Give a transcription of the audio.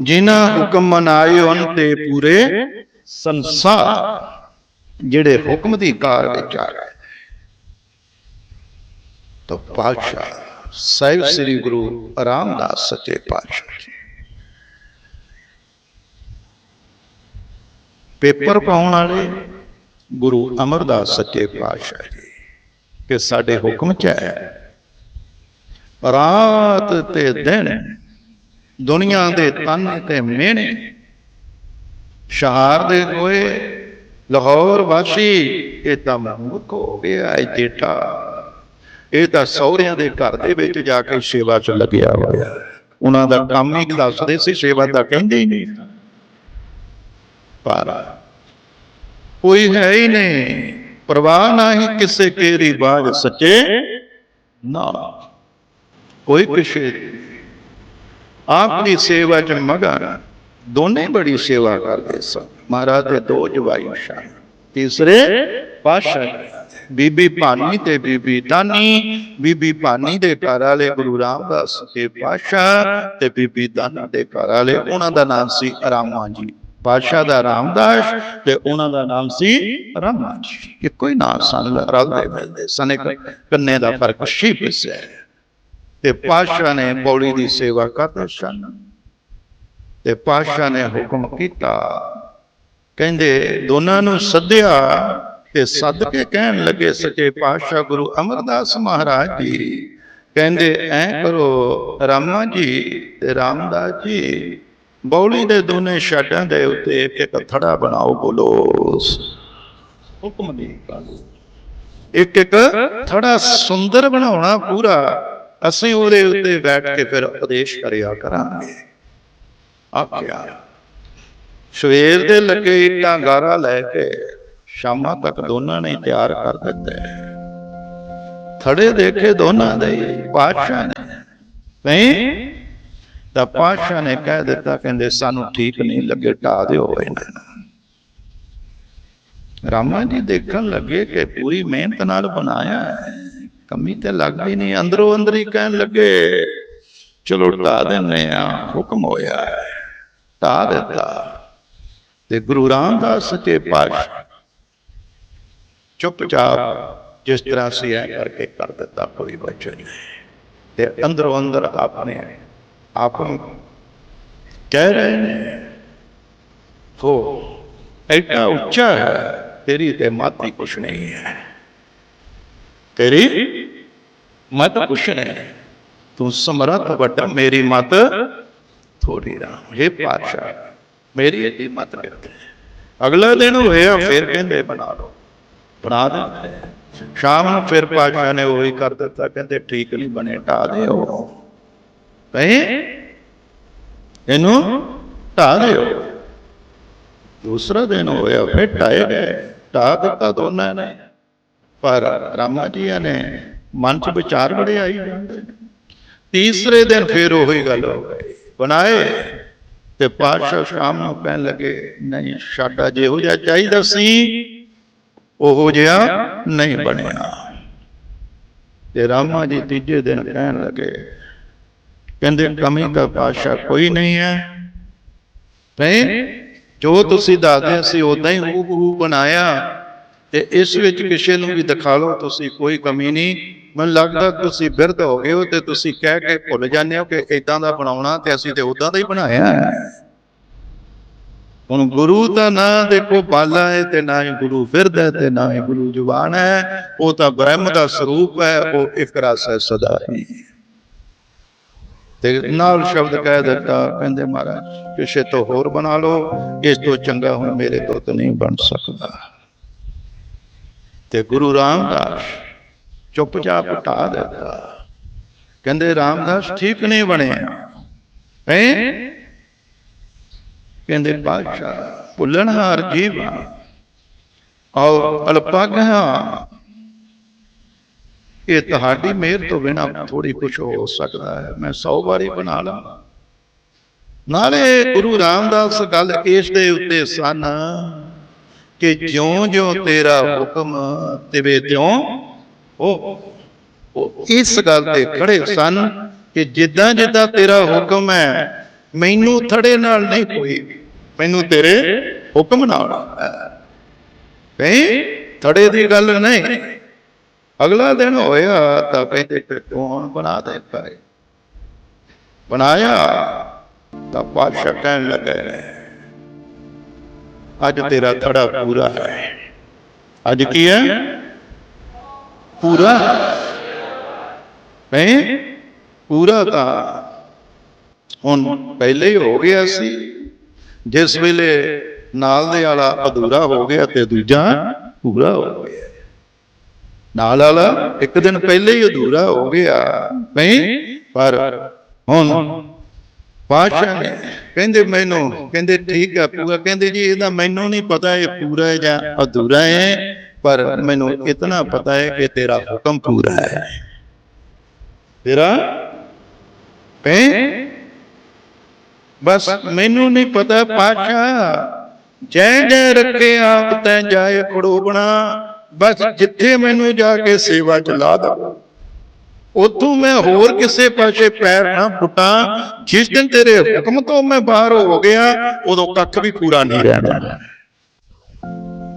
ਜਿਨ੍ਹਾਂ ਹੁਕਮ ਮਨਾਏ ਹਨ ਤੇ ਪੂਰੇ ਸੰਸਾਰ ਜਿਹੜੇ ਹੁਕਮ ਦੀ ਕਾਰ ਵਿੱਚ ਆ ਗਏ ਤਾਂ ਪਾਤਸ਼ਾਹ ਸਾਹਿਬ ਸ੍ਰੀ ਗੁਰੂ ਰਾਮਦਾਸ ਸੱਚੇ ਪਾਤਸ਼ਾਹ ਜੀ। ਪੇਪਰ ਪਾਉਣ ਵਾਲੇ ਗੁਰੂ ਅਮਰਦਾਸ ਸੱਚੇ ਪਾਤਸ਼ਾਹ ਜੀ ਕਿ ਸਾਡੇ ਹੁਕਮ ਚ ਹੈ। ਰਾਤ ਤੇ ਦਿਨ ਦੁਨੀਆ ਦੇ ਤਨ ਤੇ ਮਿਹਣੇ ਸ਼ਹਿਰ ਦੇ ਹੋਏ ਲਾਹੌਰ ਵਾਸੀ ਇਹ ਤਾਂ ਮੁੱਖ ਹੋ ਗਿਆ ਇਹ ਜੇਠਾ। ਇਹ ਤਾਂ ਸਹੁਰਿਆਂ ਦੇ ਘਰ ਦੇ ਵਿੱਚ ਜਾ ਕੇ ਸੇਵਾ 'ਚ ਲੱਗਿਆ ਹੋਇਆ। ਉਹਨਾਂ ਦਾ ਕੰਮ ਹੀ ਦੱਸਦੇ ਸੀ ਸੇਵਾ ਤਾਂ ਕਹਿੰਦੇ ਹੀ ਨਹੀਂ। ਪਰ ਕੋਈ ਹੈ ਹੀ ਨਹੀਂ ਪਰਵਾਹ ਨਹੀਂ ਕਿਸੇ ਕੇਰੀ ਬਾਗ ਸੱਚੇ। ਨਾ ਕੋਈ ਪਿਛੇ ਆਪ ਦੀ ਸੇਵਾ ਚ ਮਗਨ। ਦੋਨੇ ਬੜੀ ਸੇਵਾ ਕਰਦੇ ਸਨ। ਮਹਾਰਾਜ ਦੇ ਦੋ ਜਵਾਈ ਸ਼ਾਨ। ਤੀਸਰੇ ਪਾਸ਼ਾ ਬੀਬੀ ਭਾਨੀ ਤੇ ਬੀਬੀ ਦਾਨੀ। ਬੀਬੀ ਭਾਨੀ ਦੇ ਘਰ ਵਾਲੇ ਗੁਰੂ ਰਾਮਦਾਸ ਦੇ ਪਾਸ਼ਾ ਤੇ ਬੀਬੀ ਦਾਨੀ ਦੇ ਘਰ ਵਾਲੇ, ਉਹਨਾਂ ਦਾ ਨਾਮ ਸੀ ਰਾਮਾ ਜੀ। ਪਾਸ਼ਾ ਦਾ ਰਾਮਦਾਸ ਤੇ ਉਹਨਾਂ ਦਾ ਨਾਮ ਸੀ ਰਾਮਾ ਜੀ। ਇੱਕੋ ਹੀ ਨਾਮ ਸਨ, ਰਲਦੇ ਮਿਲਦੇ ਸਨ। ਇੱਕ ਕੰਨੇ ਦਾ ਫ਼ਰਕ ਸੀ ਪਿਸਿਆ ਤੇ ਪਾਸ਼ਾ ਨੇ ਪੌੜੀ ਦੀ ਸੇਵਾ ਕਰਦੇ ਸਨ। ਤੇ ਪਾਸ਼ਾ ਨੇ ਹੁਕਮ ਕੀਤਾ। ਕਹਿੰਦੇ ਦੋਨਾਂ ਨੂੰ ਸੱਦਿਆ ਤੇ ਸੱਦ ਕੇ ਕਹਿਣ ਲੱਗੇ ਸੱਚੇ ਪਾਤਸ਼ਾਹ ਗੁਰੂ ਅਮਰਦਾਸ ਮਹਾਰਾਜ ਜੀ ਕਹਿੰਦੇ ਐ ਕਰੋ ਰਾਮਾ ਜੀ ਤੇ ਰਾਮਦਾਸ ਜੀ ਬੌਲੀ ਦੇ ਦੋਨੇ ਛੱਡਾਂ ਦੇ ਉੱਤੇ ਇੱਕ ਇੱਕ ਥੜਾ ਬਣਾਓ ਬੋਲੋ। ਹੁਕਮ ਦੀ ਇੱਕ ਇੱਕ ਥੜਾ ਸੁੰਦਰ ਬਣਾਉਣਾ ਪੂਰਾ। ਅਸੀਂ ਉਹਦੇ ਉੱਤੇ ਬੈਠ ਕੇ ਫਿਰ ਉਪਦੇਸ਼ ਕਰਿਆ ਕਰਾਂਗੇ। ਆਖਿਆ ਸਵੇਰ ਦੇ ਲੱਗੇ ਇੱਟਾਂ ਗਾਰਾ ਲੈ ਕੇ ਸ਼ਾਮਾਂ ਤੱਕ ਦੋਨਾਂ ਨੇ ਤਿਆਰ ਕਰ ਦਿੱਤੇ। ਥੜੇ ਦੇਖੇ ਦੋਨਾਂ ਦੇ ਹੀ, ਪਾਤਸ਼ਾਹ ਨੇ। ਨਹੀਂ ਤਾਂ ਪਾਤਸ਼ਾਹ ਨੇ ਕਹਿ ਦਿੱਤਾ ਕਹਿੰਦੇ ਸਾਨੂੰ ਠੀਕ ਨਹੀਂ ਲੱਗੇ ਢਾ ਦਿਓ ਇਹਨਾਂ ਰਾਮਾ ਜੀ ਦੇਖਣ ਲੱਗੇ ਕਿ ਪੂਰੀ ਮਿਹਨਤ ਨਾਲ ਬਣਾਇਆ ਹੈ। ਕਮੀ ਤੇ ਲੱਗਦੀ ਨਹੀਂ ਅੰਦਰੋਂ ਅੰਦਰ ਹੀ ਕਹਿਣ ਲੱਗੇ ਚਲੋ ਢਾ ਦਿੰਦੇ ਆ ਹੁਕਮ ਹੋਇਆ ਹੈ। ਢਾ ਦਿੱਤਾ। ਤੇ ਗੁਰੂ ਰਾਮਦਾਸ ਸੱਚੇ ਪਾਤਸ਼ਾਹ ਚੁੱਪਚਾਪ ਜਿਸ ਤਰ੍ਹਾਂ ਸੀ ਐ ਕਰਕੇ ਕਰ ਦਿੱਤਾ ਕੋਈ ਬਚਨ ਨਹੀਂ। ਤੇ ਅੰਦਰੋਂ ਅੰਦਰ ਆਪਣੇ ਆਪ ਨੂੰ ਕਹਿ ਰਹੇ ਨੇ ਹੋ ਐਡਾ ਉੱਚਾ ਹੈ। ਤੇਰੀ ਤੇ ਮਾਤੀ ਕੁਛ ਨਹੀਂ ਹੈ। ਤੇਰੀ ਮਤ ਕੁਛ ਨਹੀਂ ਤੂੰ ਸਮਰੱਥ ਵੱਡਾ ਮੇਰੀ ਮਤ ਥੋੜੀ ਰਾਮ ਇਹ ਪਾਤਸ਼ਾਹ, ਮੇਰੀ ਇਹਦੀ ਮਤ ਕਿਤੇ ਅਗਲਾ ਦਿਨ ਹੋਇਆ, ਫਿਰ ਕਹਿੰਦੇ, ਬਣਾ ਲਓ। ਬਣਾ ਦਿੱਤੇ ਸ਼ਾਮ ਨੂੰ ਫਿਰ ਪਾਤਸ਼ਾਹ ਨੇ ਉਹੀ ਕਰ ਦਿੱਤਾ, ਕਹਿੰਦੇ, ਠੀਕ ਨਹੀਂ ਬਣੇ, ਢਾ ਦਿਓ। ਕਹੇ, ਇਹਨੂੰ ਢਾ ਦਿਓ। ਦੂਸਰਾ ਦਿਨ ਹੋਇਆ, ਫਿਰ ਢਾਏ ਗਏ। ਢਾ ਦਿੱਤਾ ਦੋਨਾਂ ਨੇ, ਪਰ ਰਾਮਾ ਜੀ ਨੇ ਮਨ ਚ ਵਿਚਾਰ ਬੜੇ ਆਈ। ਜਾਂਦੇ ਤੀਸਰੇ ਦਿਨ ਫਿਰ ਉਹੀ ਗੱਲ ਹੋ ਗਈ। ਬਣਾਏ ਤੇ ਪਾਤਸ਼ਾਹ ਸ਼ਾਮ ਨੂੰ ਕਹਿਣ ਲੱਗੇ ਨਹੀਂ ਸਾਡਾ ਜਿਹੋ ਜਿਹਾ ਚਾਹੀਦਾ ਸੀ ਉਹੋ ਜਿਹਾ ਨਹੀਂ ਬਣਿਆ। ਤੇ ਰਾਮਾ ਜੀ ਤੀਜੇ ਦਿਨ ਕਹਿਣ ਲੱਗੇ ਕਹਿੰਦੇ ਕਮੀ ਦਾ ਪਾਤਸ਼ਾਹ ਕੋਈ ਨਹੀਂ ਹੈ। ਨਹੀਂ ਜੋ ਤੁਸੀਂ ਦੱਸਦੇ ਸੀ ਉਦਾਂ ਹੀ ਹੂ ਬਣਾਇਆ। ਤੇ ਇਸ ਵਿੱਚ ਕਿਸੇ ਨੂੰ ਵੀ ਦਿਖਾ ਲਓ ਤੁਸੀਂ ਕੋਈ ਕਮੀ ਨਹੀਂ। ਮੈਨੂੰ ਲੱਗਦਾ ਤੁਸੀਂ ਬਿਰਧ ਹੋ ਗਏ ਹੋ ਤੇ ਤੁਸੀਂ ਕਹਿ ਕੇ ਭੁੱਲ ਜਾਂਦੇ ਹੋ ਕਿ ਇਦਾਂ ਦਾ ਬਣਾਉਣਾ ਤੇ ਅਸੀਂ ਤੇ ਉਦਾਂ ਦਾ ਹੀ ਬਣਾਇਆ ਹੁਣ ਗੁਰੂ ਦਾ ਨਾਂ ਦੇਖੋ ਬਾਲਾ ਹੈ ਤੇ ਨਾ ਹੀ ਗੁਰੂ ਫਿਰਦ ਹੈ ਤੇ ਨਾ ਹੀ ਗੁਰੂ ਜੁਬਾਨ ਹੈ। ਉਹ ਤਾਂ ਬ੍ਰਹਮ ਦਾ ਸਰੂਪ ਹੈ, ਉਹ ਇੱਕ ਰਸ ਹੈ ਸਦਾ ਹੀ। ਤੇ ਨਾਲ ਸ਼ਬਦ ਕਹਿ ਦਿੱਤਾ, ਕਹਿੰਦੇ ਮਹਾਰਾਜ, ਕਿਸੇ ਤੋਂ ਹੋਰ ਬਣਾ ਲਓ, ਇਸ ਤੋਂ ਚੰਗਾ ਹੁਣ ਮੇਰੇ ਤੋਂ ਤਾਂ ਨਹੀਂ ਬਣ ਸਕਦਾ। ਤੇ ਗੁਰੂ ਰਾਮਦਾਸ ਚੁੱਪਚਾਪ ਢਾ ਦਿੱਤਾ। ਕਹਿੰਦੇ ਰਾਮਦਾਸ ਠੀਕ ਨਹੀਂ ਬਣਿਆ। ਹੈ? ਕਹਿੰਦੇ ਬਾਦਸ਼ਾਹ ਭੁੱਲਣਹਾਰ ਜੀਵ। ਔਰ ਅਲਪਾਗਹਾ ਇਹ ਤੁਹਾਡੀ ਮਿਹਰ ਤੋਂ ਬਿਨਾ ਥੋੜੀ ਕੁਝ ਹੋ ਸਕਦਾ ਹੈ। ਮੈਂ 100 ਵਾਰੀ ਬਣਾ ਲਾਂ। ਨਾਲੇ ਗੁਰੂ ਰਾਮਦਾਸ ਗੱਲ ਇਸ ਦੇ ਉੱਤੇ ਸਨ ਕਿ ਜਿਉਂ ਜਿਉਂ ਤੇਰਾ ਹੁਕਮ ਤਿਵੇਂ ਤਿਉਂ ਉਹ ਉਹ ਇਸ ਗੱਲ ਤੇ ਖੜੇ ਸਨ ਕਿ ਜਿੱਦਾਂ ਜਿੱਦਾਂ ਤੇਰਾ ਹੁਕਮ ਹੈ ਮੈਨੂੰ ਥੜੇ ਨਾਲ ਨਹੀਂ ਕੋਈ। ਮੈਨੂੰ ਤੇਰੇ ਹੁਕਮ ਨਾਲ ਕਹੀਂ ਥੜੇ ਦੀ ਗੱਲ ਨਹੀਂ। ਅਗਲਾ ਦਿਨ ਹੋਇਆ ਤਾਂ ਕਹਿੰਦੇ ਕੌਣ ਬਣਾ ਦੇ ਪਾਏ ਬਣਾਇਆ ਤਾਂ ਬਾਦਸ਼ਾਹ ਕਹਿਣ ਲੱਗੇ ਅੱਜ ਤੇਰਾ ਥੜਾ ਪੂਰਾ ਹੈ। ਅੱਜ ਕੀ ਹੈ? ਪੂਰਾ? ਨਹੀਂ ਪੂਰਾ ਤਾਂ ਹੁਣ ਪਹਿਲੇ ਹੀ ਹੋ ਗਿਆ ਸੀ। ਜਿਸ ਵੇਲੇ ਨਾਲ ਦੇ ਵਾਲਾ ਅਧੂਰਾ ਹੋ ਗਿਆ ਤੇ ਦੂਜਾ ਪੂਰਾ ਹੋ ਗਿਆ। ਨਾਲ ਵਾਲਾ ਇੱਕ ਦਿਨ ਪਹਿਲੇ ਹੀ ਅਧੂਰਾ ਹੋ ਗਿਆ। ਨਹੀਂ ਪਰ ਹੁਣ ਪਾਸ਼ਾ ਨੇ ਕਹਿੰਦੇ ਮੈਨੂੰ ਕਹਿੰਦੇ ਠੀਕ ਹੈ ਪੂਰਾ। ਕਹਿੰਦੇ ਜੀ ਇਹਦਾ ਮੈਨੂੰ ਨਹੀਂ ਪਤਾ ਇਹ ਪੂਰਾ ਹੈ ਜਾਂ ਅਧੂਰਾ ਹੈ। ਪਰ ਮੈਨੂੰ ਇਤਨਾ ਪਤਾ ਹੈ ਕਿ ਤੇਰਾ ਹੁਕਮ ਪੂਰਾ ਹੈ। ਤੇਰਾ ਪੈ ਬਸ ਮੈਨੂੰ ਨਹੀਂ ਪਤਾ ਪਾਸ਼ਾ ਜੈ ਜੈ ਰੱਖੇ ਆਪ ਤੈ ਜਾਏ ਖੜੋਬਣਾ ਬਸ ਜਿੱਥੇ ਮੈਨੂੰ ਜਾ ਕੇ ਸੇਵਾ ਚ ਲਾ ਦੋ ਉਤੋਂ ਮੈਂ ਹੋਰ ਕਿਸੇ ਪਾਸੇ ਪੈਰ ਨਾ ਪੁੱਟਾਂ ਜਿਸ ਦਿਨ ਤੇਰੇ ਹੁਕਮ ਤੋਂ ਮੈਂ ਬਾਹਰ ਹੋ ਗਿਆ ਉਦੋਂ ਕੱਖ ਵੀ ਪੂਰਾ ਨਹੀਂ ਰਹਿਣਾ